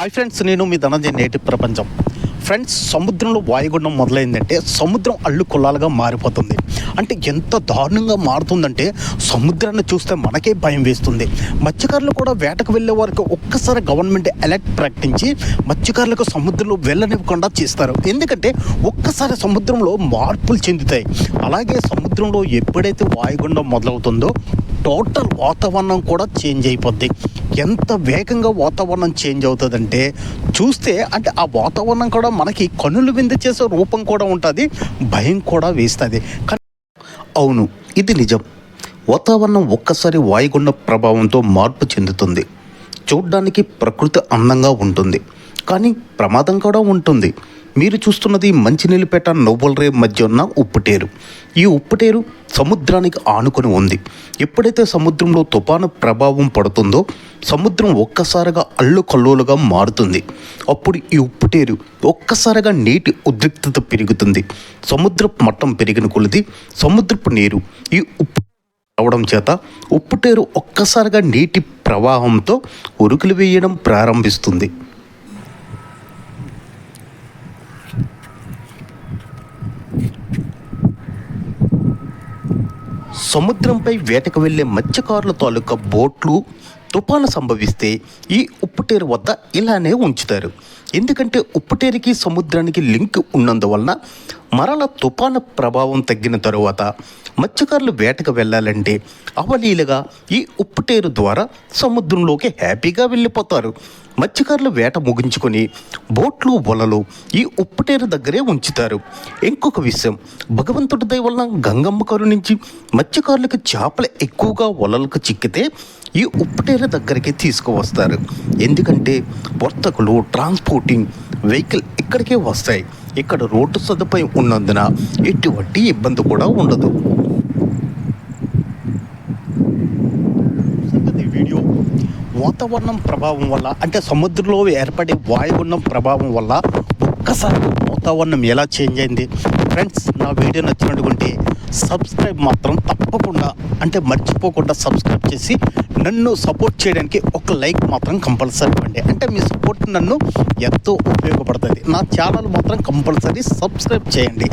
Hi friends నేను మీ ధనంజయ నేటి ప్రపంచం. ఫ్రెండ్స్ సముద్రంలో వాయుగుండం మొదలైందంటే సముద్రం అల్లు కులాలుగా మారిపోతుంది. అంటే ఎంత దారుణంగా మారుతుందంటే సముద్రాన్ని చూస్తే మనకే భయం వేస్తుంది. మత్స్యకారులు కూడా వేటకు వెళ్ళే వారికి ఒక్కసారి గవర్నమెంట్ అలర్ట్ ప్రకటించి మత్స్యకారులకు సముద్రంలో వెళ్ళనివ్వకుండా చేస్తారు. ఎందుకంటే ఒక్కసారి సముద్రంలో మార్పులు చెందుతాయి. అలాగే సముద్రంలో ఎప్పుడైతే వాయుగుండం మొదలవుతుందో టోటల్ వాతావరణం కూడా చేంజ్ అయిపోద్ది. ఎంత వేగంగా వాతావరణం చేంజ్ అవుతుందంటే చూస్తే అంటే ఆ వాతావరణం కూడా మనకి కన్నులు విందు చేసే రూపం కూడా ఉంటుంది భయం కూడా వేస్తుంది. అవును ఇది నిజం. వాతావరణం ఒక్కసారి వాయుగుండ ప్రభావంతో మార్పు చెందుతుంది. చూడ్డానికి ప్రకృతి అందంగా ఉంటుంది. కానీ ప్రమాదం కూడా ఉంటుంది. మీరు చూస్తున్నది మంచినీళ్ళపేట నోబల్ రే మధ్య ఉన్న ఉప్పుటేరు. ఈ ఉప్పుటేరు సముద్రానికి ఆనుకొని ఉంది. ఎప్పుడైతే సముద్రంలో తుఫాను ప్రభావం పడుతుందో సముద్రం ఒక్కసారిగా అల్లు కల్లోలుగా మారుతుంది. అప్పుడు ఈ ఉప్పుటేరు ఒక్కసారిగా నీటి ఉద్రిక్తత పెరుగుతుంది. సముద్రపు మట్టం పెరిగిన కొలిది సముద్రపు నీరు ఈ ఉప్పు అవడం చేత ఉప్పుటేరు ఒక్కసారిగా నీటి ప్రవాహంతో ఉరుకులు వేయడం ప్రారంభిస్తుంది. సముద్రంపై వేటకు వెళ్ళే మత్స్యకారుల తాలూకా బోట్లు తుఫాను సంభవిస్తే ఈ ఉప్పుటేరు వద్ద ఇలానే ఉంచుతారు. ఎందుకంటే ఉప్పుటేరుకి సముద్రానికి లింక్ ఉన్నందువలన మరల తుఫాను ప్రభావం తగ్గిన తరువాత మత్స్యకారులు వేటకు వెళ్ళాలంటే అవలీలగా ఈ ఉప్పుటేరు ద్వారా సముద్రంలోకి హ్యాపీగా వెళ్ళిపోతారు. మత్స్యకారులు వేట ముగించుకొని బోట్లు వలలు ఈ ఉప్పుటేరు దగ్గరే ఉంచుతారు. ఇంకొక విషయం భగవంతుడి దయ వలన గంగమ్మ కరుణించి మత్స్యకారులకు చేపలు ఎక్కువగా వలలకు చిక్కితే ఈ ఉప్పుటేరు దగ్గరికి తీసుకువస్తారు. ఎందుకంటే వర్తకులు ట్రాన్స్పోర్టింగ్ వెహికల్ ఇక్కడికే వస్తాయి. ఇక్కడ రోడ్డు సదుపాయం ఉన్నందున ఎటువంటి ఇబ్బంది కూడా ఉండదు ఈ వీడియో వాతావరణం ప్రభావం వల్ల అంటే సముద్రంలో ఏర్పడే వాయుగుండం ప్రభావం వల్ల ఒక్కసారి వాతావరణం ఎలా చేంజ్ అయింది? ఫ్రెండ్స్ నా వీడియో నచ్చినటువంటి సబ్స్క్రైబ్ మాత్రం తప్పకుండా అంటే మర్చిపోకుండా సబ్స్క్రైబ్ చేసి నన్ను సపోర్ట్ చేయడానికి ఒక లైక్ మాత్రం కంపల్సరీ ఇవ్వండి. అంటే మీ సపోర్ట్ నన్ను ఎంతో ఉపయోగపడుతుంది. నా ఛానల్ మాత్రం కంపల్సరీ సబ్స్క్రైబ్ చేయండి.